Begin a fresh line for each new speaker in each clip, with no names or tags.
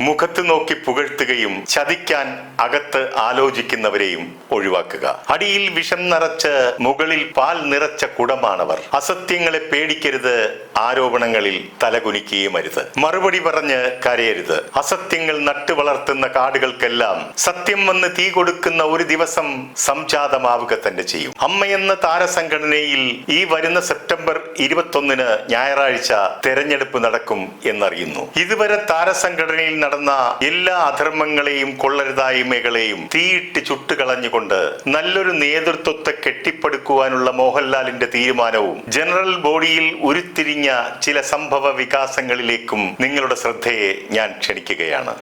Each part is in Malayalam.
മുഖത്ത് നോക്കി പുകഴ്ത്തുകയും ചതിക്കാൻ അകത്ത് ആലോചിക്കുന്നവരെയും ഒഴിവാക്കുക. അടിയിൽ വിഷം നിറച്ച് മുകളിൽ പാൽ നിറച്ച കുടമാണവർ. അസത്യങ്ങളെ പേടിക്കരുത് ആരോപണങ്ങളിൽ തലകുനിക്കുകയും അരുത് മറുപടി പറഞ്ഞ് കരയരുത്. അസത്യങ്ങൾ നട്ടു വളർത്തുന്ന കാടുകൾക്കെല്ലാം സത്യം വന്ന് തീ കൊടുക്കുന്ന ഒരു ദിവസം സംജാതമാവുക തന്നെ ചെയ്യും. അമ്മയെന്ന താരസംഘടനയിൽ ഈ വരുന്ന സെപ്റ്റംബർ ഇരുപത്തൊന്നിന് ഞായറാഴ്ച തെരഞ്ഞെടുപ്പ് നടക്കും എന്നറിയുന്നു. ഇതുവരെ താരസംഘടനയിൽ നടന്ന എല്ലാ അധർമ്മങ്ങളെയും കൊള്ളരുതായ്മകളെയും തീയിട്ട് ചുട്ടുകളഞ്ഞുകൊണ്ട് നല്ലൊരു നേതൃത്വത്തെ കെട്ടിപ്പടുക്കുവാനുള്ള മോഹൻലാലിന്റെ തീരുമാനവും ജനറൽ ബോഡിയിൽ ഉരുത്തിരിഞ്ഞ ചില സംഭവ വികാസങ്ങളിലേക്കും നിങ്ങളുടെ ശ്രദ്ധയെ ഞാൻ ക്ഷണിക്കുകയാണ്.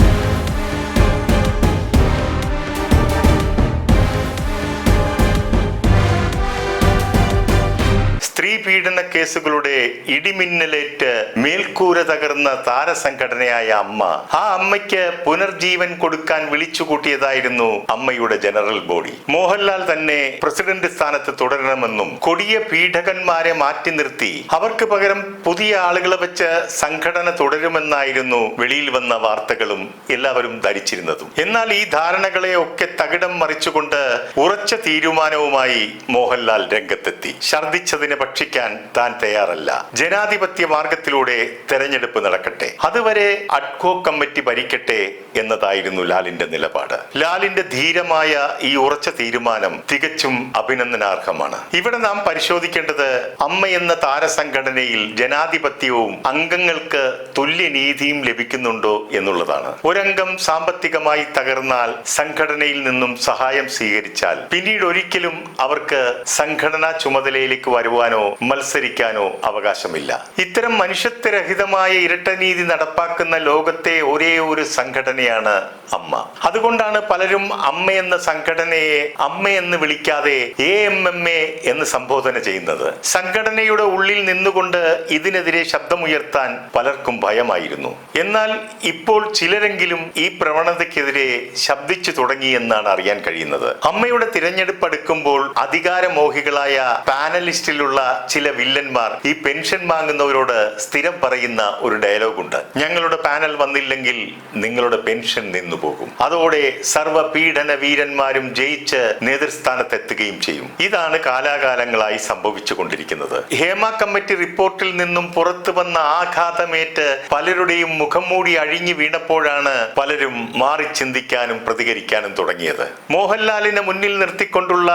സ്ത്രീ പീഡന കേസുകളുടെ ഇടിമിന്നലേറ്റ് മേൽക്കൂര തകർന്ന താരസംഘടനയായ അമ്മ. ആ അമ്മയ്ക്ക് പുനർജീവൻ കൊടുക്കാൻ വിളിച്ചുകൂട്ടിയതായിരുന്നു അമ്മയുടെ ജനറൽ ബോഡി. മോഹൻലാൽ തന്നെ പ്രസിഡന്റ് സ്ഥാനത്ത് തുടരണമെന്നും കൊടിയ പീഡകന്മാരെ മാറ്റി നിർത്തി. അവർക്ക് പകരം പുതിയ ആളുകളെ വെച്ച് സംഘടന തുടരുമെന്നായിരുന്നു വെളിയിൽ വന്ന വാർത്തകളും എല്ലാവരും ധരിച്ചിരുന്നതും. എന്നാൽ ഈ ധാരണകളെ ഒക്കെ തകിടം മറിച്ചുകൊണ്ട് ഉറച്ച തീരുമാനവുമായി മോഹൻലാൽ രംഗത്തെത്തി. ഛർദിച്ചതിനെ ഭക്ഷിക്കാൻ താൻ തയ്യാറല്ല. ജനാധിപത്യ മാർഗത്തിലൂടെ തെരഞ്ഞെടുപ്പ് നടക്കട്ടെ. അതുവരെ അഡ്കോ കമ്മിറ്റി ഭരിക്കട്ടെ എന്നതായിരുന്നു ലാലിന്റെ നിലപാട്. ലാലിന്റെ ധീരമായ ഈ ഉറച്ച തീരുമാനം തികച്ചും അഭിനന്ദനാർഹമാണ്. ഇവിടെ നാം പരിശോധിക്കേണ്ടത് അമ്മ എന്ന താരസംഘടനയിൽ ജനാധിപത്യവും അംഗങ്ങൾക്ക് തുല്യനീതിയും ലഭിക്കുന്നുണ്ടോ എന്നുള്ളതാണ്. ഒരംഗം സാമ്പത്തികമായി തകർന്നാൽ സംഘടനയിൽ നിന്നും സഹായം സ്വീകരിച്ചാൽ പിന്നീട് ഒരിക്കലും അവർക്ക് സംഘടനാ ചുമതലയിലേക്ക് വരുവാനോ മത്സരിക്കാനോ അവകാശമില്ല. ഇത്തരം മനുഷ്യത്വരഹിതമായ ഇരട്ടനീതി നടപ്പാക്കുന്ന ലോകത്തെ ഒരേ ഒരു സംഘടനയാണ് അമ്മ. അതുകൊണ്ടാണ് പലരും അമ്മ എന്ന സംഘടനയെ അമ്മ എന്ന് വിളിക്കാതെ എ എം എം എ എന്ന് സംബോധന ചെയ്യുന്നത്. സംഘടനയുടെ ഉള്ളിൽ നിന്നുകൊണ്ട് ഇതിനെതിരെ ശബ്ദമുയർത്താൻ പലർക്കും ഭയമായിരുന്നു. എന്നാൽ ഇപ്പോൾ ചിലരെങ്കിലും ഈ പ്രവണതയ്ക്കെതിരെ ശബ്ദിച്ചു തുടങ്ങി എന്നാണ് അറിയാൻ കഴിയുന്നത്. അമ്മയുടെ തിരഞ്ഞെടുപ്പ് അടുക്കുമ്പോൾ അധികാരമോഹികളായ പാനലിസ്റ്റിലുള്ള ചില വില്ലന്മാർ ഈ പെൻഷൻ വാങ്ങുന്നവരോട് സ്ഥിരം പറയുന്ന ഒരു ഡയലോഗുണ്ട്. ഞങ്ങളുടെ പാനൽ വന്നില്ലെങ്കിൽ നിങ്ങളുടെ പെൻഷൻ നിന്നു പോകും. അതോടെ സർവ പീഡന വീരന്മാരും ജയിച്ച് നേതൃസ്ഥാനത്തെത്തുകയും ചെയ്യും. ഇതാണ് കാലാകാലങ്ങളായി സംഭവിച്ചു കൊണ്ടിരിക്കുന്നത്. ഹേമ കമ്മിറ്റി റിപ്പോർട്ടിൽ നിന്നും പുറത്തു വന്ന ആഘാതമേറ്റ് പലരുടെയും മുഖം മൂടി അഴിഞ്ഞു വീണപ്പോഴാണ് പലരും മാറി ചിന്തിക്കാനും പ്രതികരിക്കാനും തുടങ്ങിയത്. മോഹൻലാലിനെ മുന്നിൽ നിർത്തിക്കൊണ്ടുള്ള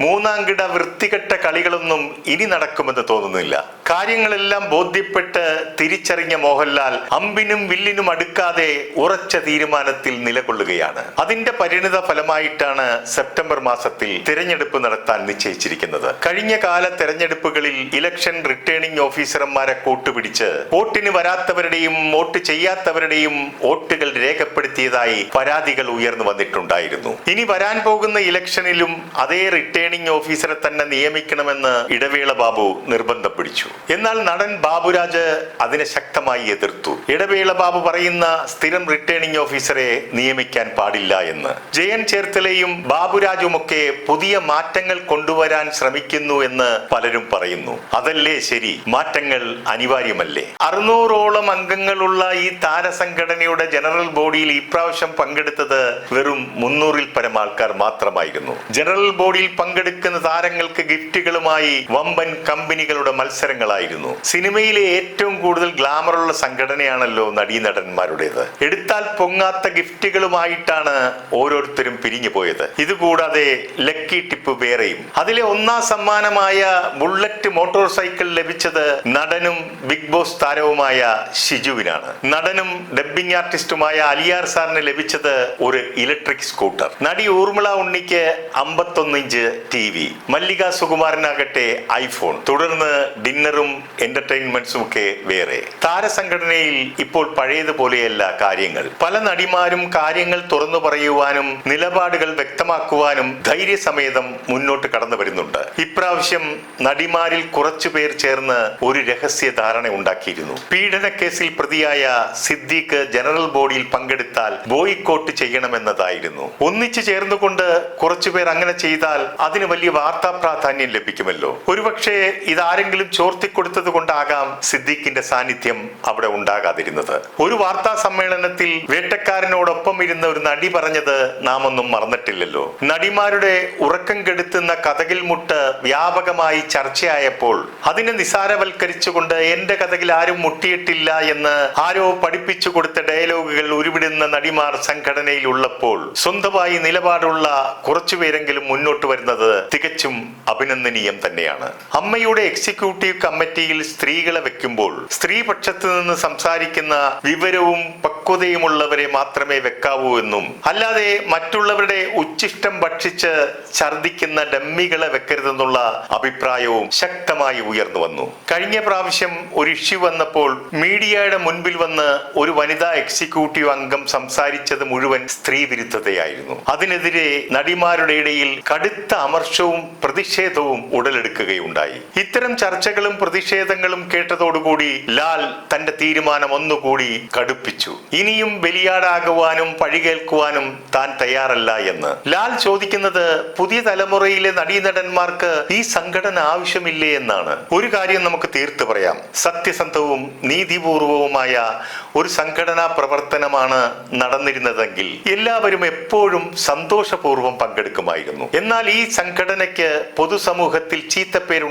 മൂന്നാം കിട വൃത്തികെട്ട കളികളൊന്നും ഇനി നടക്കുമെന്ന് തോന്നുന്നില്ല. കാര്യങ്ങളെല്ലാം ബോധ്യപ്പെട്ട് തിരിച്ചറിഞ്ഞ മോഹൻലാൽ അമ്പിനും വില്ലിനും അടുക്കാതെ ഉറച്ച തീരുമാനത്തിൽ നിലകൊള്ളുകയാണ്. അതിന്റെ പരിണിത ഫലമായിട്ടാണ് സെപ്റ്റംബർ മാസത്തിൽ തിരഞ്ഞെടുപ്പ് നടത്താൻ നിശ്ചയിച്ചിരിക്കുന്നത്. കഴിഞ്ഞ കാല തെരഞ്ഞെടുപ്പുകളിൽ ഇലക്ഷൻ റിട്ടേണിംഗ് ഓഫീസർമാരെ കൂട്ടുപിടിച്ച് വോട്ടിന് വരാത്തവരുടെയും വോട്ട് ചെയ്യാത്തവരുടെയും വോട്ടുകൾ രേഖപ്പെടുത്തിയതായി പരാതികൾ ഉയർന്നു വന്നിട്ടുണ്ടായിരുന്നു. ഇനി വരാൻ പോകുന്ന ഇലക്ഷനിലും അതേ റിട്ടേണിംഗ് ഓഫീസറെ തന്നെ നിയമിക്കണമെന്ന് ഇടവേള ബാബു നിർബന്ധം പിടിച്ചു. എന്നാൽ നടൻ ബാബുരാജ് അതിനെ ശക്തമായി എതിർത്തു. ഇടവേള ബാബു പറയുന്ന സ്ഥിരം റിട്ടേണിംഗ് ഓഫീസറെ നിയമിക്കാൻ പാടില്ല എന്ന്. ജയൻ ചേർത്തലയും ബാബുരാജുമൊക്കെ പുതിയ മാറ്റങ്ങൾ കൊണ്ടുവരാൻ ശ്രമിക്കുന്നു എന്ന് പലരും പറയുന്നു. അതല്ലേ ശരി? മാറ്റങ്ങൾ അനിവാര്യമല്ലേ? അറുന്നൂറോളം അംഗങ്ങളുള്ള ഈ താരസംഘടനയുടെ ജനറൽ ബോഡിയിൽ ഇപ്രാവശ്യം പങ്കെടുത്തത് വെറും മുന്നൂറിൽ പരം ആൾക്കാർ മാത്രമായിരുന്നു. ജനറൽ ബോഡിയിൽ പങ്കെടുക്കുന്ന താരങ്ങൾക്ക് ഗിഫ്റ്റുകളുമായി വമ്പൻ കമ്പനികളുടെ മത്സരങ്ങളായിരുന്നു. സിനിമയിലെ ഏറ്റവും കൂടുതൽ ഗ്ലാമറുള്ള സംഘടനയാണല്ലോ നടീനടന്മാരുടേത്. എടുത്താൽ പൊങ്ങാത്ത ഗിഫ്റ്റുകളുമായിട്ടാണ് ഓരോരുത്തരും പിരിഞ്ഞു പോയത്. ഇതുകൂടാതെ ലക്കി ടിപ്പ് വേറെയും. അതിലെ ഒന്നാം സമ്മാനമായ ബുള്ളറ്റ് മോട്ടോർ സൈക്കിൾ ലഭിച്ചത് നടനും ബിഗ് ബോസ് താരവുമായ ഷിജുവിനാണ്. നടനും ഡബ്ബിംഗ് ആർട്ടിസ്റ്റുമായ അലിയാർ സാറിന് ലഭിച്ചത് ഒരു ഇലക്ട്രിക് സ്കൂട്ടർ. നടി ഊർമിള ഉണ്ണിക്ക് അമ്പത്തൊന്ന് ഇഞ്ച് ടി വി. മല്ലിക സുകുമാരനാകട്ടെ ഐഫോൺ തുടർന്ന് ഡിന്നറും എന്റർടൈൻമെന്റ്സും ഒക്കെ വേറെ. താരസംഘടനയിൽ ഇപ്പോൾ പഴയതുപോലെയല്ല കാര്യങ്ങൾ. പല നടിമാരും കാര്യങ്ങൾ തുറന്നു പറയുവാനും നിലപാടുകൾ വ്യക്തമാക്കുവാനും ധൈര്യസമേതം മുന്നോട്ട് കടന്നു വരുന്നുണ്ട്. ഇപ്രാവശ്യം നടിമാരിൽ കുറച്ചു പേർ ചേർന്ന് ഒരു രഹസ്യ ധാരണ ഉണ്ടാക്കിയിരുന്നു. പീഡന കേസിൽ പ്രതിയായ സിദ്ദീഖ് ജനറൽ ബോഡിയിൽ പങ്കെടുത്താൽ ബോയ്ക്കോട്ട് ചെയ്യണമെന്നതായിരുന്നു. ഒന്നിച്ചു ചേർന്നുകൊണ്ട് കുറച്ചുപേർ അങ്ങനെ ചെയ്താൽ അതിന് വലിയ വാർത്താ പ്രാധാന്യം ലഭിക്കുമല്ലോ. ഒരുപക്ഷെ ഒരുപക്ഷെ ഇതാരെങ്കിലും ചോർത്തിക്കൊടുത്തത് കൊണ്ടാകാം സിദ്ദീഖിന്റെ സാന്നിധ്യം അവിടെ ഉണ്ടാകാതിരുന്നത്. ഒരു വാർത്താ സമ്മേളനത്തിൽ വേട്ടക്കാരനോടൊപ്പം ഇരുന്ന ഒരു നടി പറഞ്ഞത് നാം ഒന്നും മറന്നിട്ടില്ലല്ലോ. നടിമാരുടെ ഉറക്കം കെടുത്തുന്ന കഥകിൽ മുട്ട് വ്യാപകമായി ചർച്ചയായപ്പോൾ അതിനെ നിസാരവൽക്കരിച്ചുകൊണ്ട് എന്റെ കഥകിൽ ആരും മുട്ടിയിട്ടില്ല എന്ന് ആരോ പഠിപ്പിച്ചു കൊടുത്ത ഡയലോഗുകൾ ഉരുവിടുന്ന നടിമാർ സംഘടനയിൽ ഉള്ളപ്പോൾ സ്വന്തമായി നിലപാടുള്ള കുറച്ചുപേരെങ്കിലും മുന്നോട്ട് വരുന്നത് തികച്ചും അഭിനന്ദനീയം തന്നെയാണ്. അമ്മയുടെ എക്സിക്യൂട്ടീവ് കമ്മിറ്റിയിൽ സ്ത്രീകളെ വെക്കുമ്പോൾ സ്ത്രീപക്ഷത്ത് നിന്ന് സംസാരിക്കുന്ന വിവരവും പക്വതയുമുള്ളവരെ മാത്രമേ വെക്കാവൂ എന്നും അല്ലാതെ മറ്റുള്ളവരുടെ ഉച്ചിഷ്ടം ഭക്ഷിച്ച് ഛർദിക്കുന്ന ഡമ്മികളെ വെക്കരുതെന്നുള്ള അഭിപ്രായവും ശക്തമായി ഉയർന്നു വന്നു. കഴിഞ്ഞ പ്രാവശ്യം ഒരു ഇഷ്യൂ വന്നപ്പോൾ മീഡിയയുടെ മുൻപിൽ വന്ന് ഒരു വനിതാ എക്സിക്യൂട്ടീവ് അംഗം സംസാരിച്ചത് മുഴുവൻ സ്ത്രീ വിരുദ്ധതയായിരുന്നു. അതിനെതിരെ നടിമാരുടെ ഇടയിൽ കടുത്ത അമർഷവും പ്രതിഷേധവും ഉടലെടുക്കുകയുണ്ടായി. ഇത്തരം ചർച്ചകളും പ്രതിഷേധങ്ങളും കേട്ടതോടുകൂടി ലാൽ തന്റെ തീരുമാനം ഒന്നുകൂടി കടുപ്പിച്ചു. ഇനിയും ബലിയാടാകുവാനും പഴികേൽക്കുവാനും താൻ തയ്യാറല്ല എന്ന്. ലാൽ ചോദിക്കുന്നത് പുതിയ തലമുറയിലെ നടീനടന്മാർക്ക് ഈ സംഘടന ആവശ്യമില്ലേ എന്നാണ്. ഒരു കാര്യം നമുക്ക് തീർത്തു പറയാം. സത്യസന്ധവും നീതിപൂർവവുമായ ഒരു സംഘടനാ പ്രവർത്തനമാണ് നടന്നിരുന്നതെങ്കിൽ എല്ലാവരും എപ്പോഴും സന്തോഷപൂർവം പങ്കെടുക്കുമായിരുന്നു. എന്നാൽ ഈ സംഘടനയ്ക്ക് പൊതുസമൂഹത്തിൽ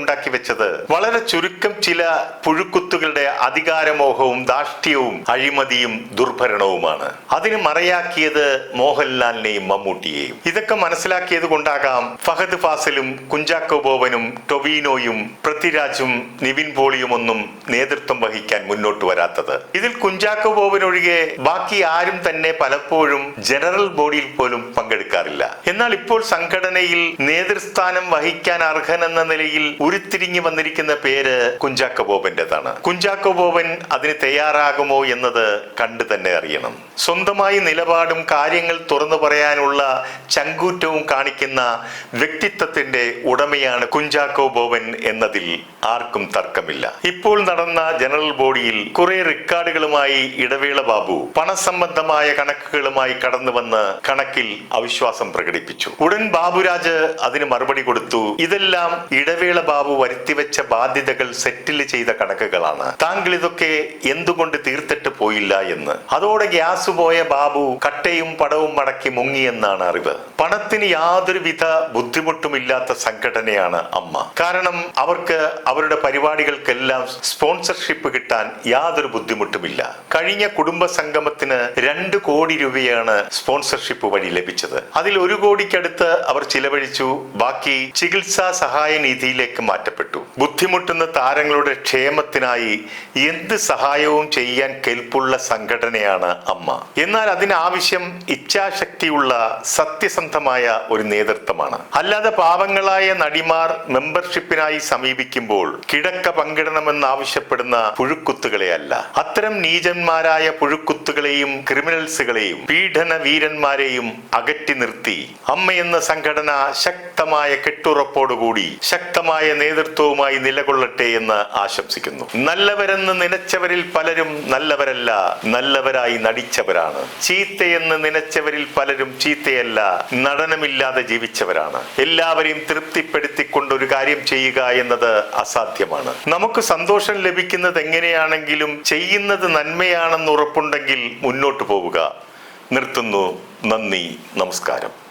ചീത്തപ്പേരുണ്ടാക്കി വെച്ചത്. വളരെ ചുരുക്കം ചില പുഴുക്കുത്തുകളുടെ അധികാരമോഹവും ദാഷ്ട്യവും അഴിമതിയും ദുർഭരണവുമാണ്. അതിന് മറയാക്കിയത് മോഹൻലാലിനെയും മമ്മൂട്ടിയെയും. ഇതൊക്കെ മനസ്സിലാക്കിയത് കൊണ്ടാകാം ഫഹദ് ഫാസിലും കുഞ്ചാക്കോ ബോബനും ടൊവീനോയും പൃഥ്വിരാജും നിവിൻ പോളിയും ഒന്നും നേതൃത്വം വഹിക്കാൻ മുന്നോട്ട് വരാത്തത്. ഇതിൽ കുഞ്ചാക്കോ ബോബൻ ഒഴികെ ബാക്കി ആരും തന്നെ പലപ്പോഴും ജനറൽ ബോഡിയിൽ പോലും പങ്കെടുക്കാറില്ല. എന്നാൽ ഇപ്പോൾ സംഘടനയിൽ നേതൃസ്ഥാനം വഹിക്കാൻ അർഹനെന്ന നിലയിൽ ഉരുത്തിരിഞ്ഞു വന്നിരിക്കുന്ന പേര് കുഞ്ചാക്കോ ബോബന്റേതാണ് കുഞ്ചാക്കോ ബോബൻ അതിന് തയ്യാറാകുമോ എന്നത് കണ്ടു തന്നെ അറിയണം. സ്വന്തമായി നിലപാടും കാര്യങ്ങൾ തുറന്നു പറയാനുള്ള ചങ്കൂറ്റവും കാണിക്കുന്ന വ്യക്തിത്വത്തിന്റെ ഉടമയാണ് കുഞ്ചാക്കോ ബോബൻ എന്നതിൽ ആർക്കും തർക്കമില്ല. ഇപ്പോൾ നടന്ന ജനറൽ ബോഡിയിൽ കുറെ റെക്കോർഡുകളുമായി ഇടവേള ബാബു പണസംബന്ധമായ കണക്കുകളുമായി കടന്നു വന്ന് കണക്കിൽ അവിശ്വാസം പ്രകടിപ്പിച്ചു. ഉടൻ ബാബുരാജ് അതിന് മറുപടി കൊടുത്തു. ഇതെല്ലാം ഇടവേള ബാബു വരുത്തിവെച്ച ബാധ്യതകൾ സെറ്റിൽ ചെയ്ത കണക്കുകളാണ്. താങ്കൾ ഇതൊക്കെ എന്തുകൊണ്ട് തീർത്തിട്ട് പോയില്ല എന്ന്. അതോടെ ഗ്യാസ് പോയ ബാബു കട്ടയും പടവും മടക്കി മുങ്ങിയെന്നാണ് അറിവ്. പണത്തിന് യാതൊരുവിധ ബുദ്ധിമുട്ടുമില്ലാത്ത സംഘടനയാണ് അമ്മ. കാരണം അവർക്ക് അവരുടെ പരിപാടികൾക്കെല്ലാം സ്പോൺസർഷിപ്പ് കിട്ടാൻ യാതൊരു ബുദ്ധിമുട്ടുമില്ല. കഴിഞ്ഞ കുടുംബ സംഗമത്തിന് രണ്ട് കോടി രൂപയാണ് സ്പോൺസർഷിപ്പ് വഴി ലഭിച്ചത്. അതിൽ ഒരു കോടിക്കടുത്ത് അവർ ചിലവഴിച്ചു. ബാക്കി ചികിത്സാ സഹായ നിധിയിലേക്ക് മാറ്റപ്പെട്ടു. ബുദ്ധിമുട്ടുന്ന താരങ്ങളുടെ ക്ഷേമത്തിനായി എന്ത് സഹായവും ചെയ്യാൻ കെൽപ്പുള്ള സംഘടനയാണ് അമ്മ. എന്നാൽ അതിനാവശ്യം ഇച്ഛാശക്തിയുള്ള സത്യസന്ധമായ ഒരു നേതൃത്വമാണ്. അല്ലാതെ പാവങ്ങളായ നടിമാർ മെമ്പർഷിപ്പിനായി സമീപിക്കുമ്പോൾ കിടക്ക പങ്കിടണമെന്നാവശ്യപ്പെടുന്ന പുഴുക്കുത്തുകളെയല്ല അത്തരം നീചന്മാരായ പുഴുക്കുത്തുകളെയും ക്രിമിനൽസുകളെയും പീഡന വീരന്മാരെയും അകറ്റി നിർത്തി അമ്മയെന്ന സംഘടന ശക്തമായ കെട്ടുറപ്പോടുകൂടി ശക്തമായ നേതൃത്വവുമായി നിലകൊള്ളട്ടെ എന്ന് ആശംസിക്കുന്നു. നല്ലവരെന്ന് നനച്ചവരിൽ പലരും നല്ലവരല്ല നല്ലവരായി നടിച്ചവരാണ്. ചീത്തയെന്ന് നനച്ചവരിൽ പലരും ചീത്തയല്ല നടനമില്ലാതെ ജീവിച്ചവരാണ്. എല്ലാവരെയും തൃപ്തിപ്പെടുത്തിക്കൊണ്ട് ഒരു കാര്യം ചെയ്യുക എന്നത് അസാധ്യമാണ്. നമുക്ക് സന്തോഷം ലഭിക്കുന്നത് എങ്ങനെയാണെങ്കിലും ചെയ്യുന്നത് നന്മയാണെന്ന് ഉറപ്പുണ്ടെങ്കിൽ മുന്നോട്ട് പോവുക. നിർത്തുന്നു. നന്ദി. നമസ്കാരം.